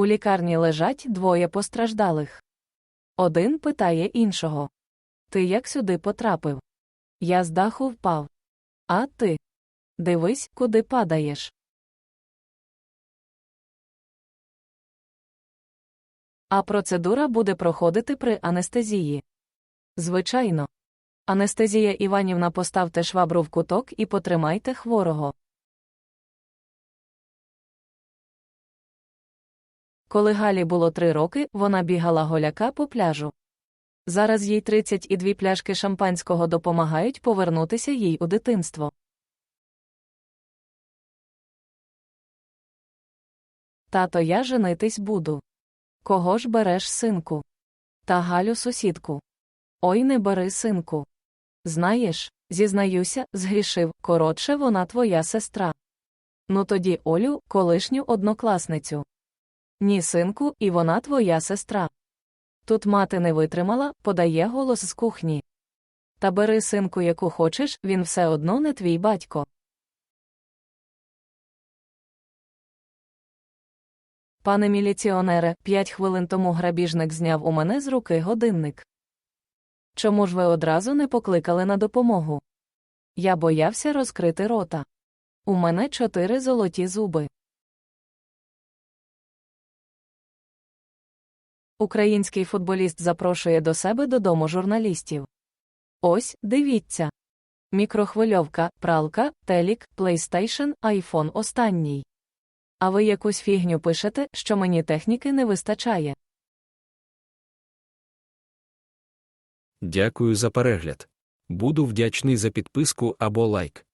У лікарні лежать двоє постраждалих. Один питає іншого. Ти як сюди потрапив? Я з даху впав. А ти? Дивись, куди падаєш. А процедура буде проходити при анестезії. Звичайно. Анестезія Іванівна поставте швабру в куток і потримайте хворого. Коли Галі було три роки, вона бігала голяка по пляжу. Зараз їй 32 пляшки шампанського допомагають повернутися їй у дитинство. Тато, я женитись буду. Кого ж береш, синку? Та Галю сусідку. Ой, не бери, синку. Знаєш, зізнаюся, згрішив, коротше, вона твоя сестра. Ну тоді Олю, колишню однокласницю. Ні, синку, і вона твоя сестра. Тут мати не витримала, подає голос з кухні. Та бери синку, яку хочеш, він все одно не твій батько. Пане міліціонере, п'ять хвилин тому грабіжник зняв у мене з руки годинник. Чому ж ви одразу не покликали на допомогу? Я боявся розкрити рота. У мене чотири золоті зуби. Український футболіст запрошує до себе додому журналістів. Ось, дивіться. Мікрохвильовка, пралка, телік, PlayStation, iPhone останній. А ви якусь фігню пишете, що мені техніки не вистачає. Дякую за перегляд. Буду вдячний за підписку або лайк.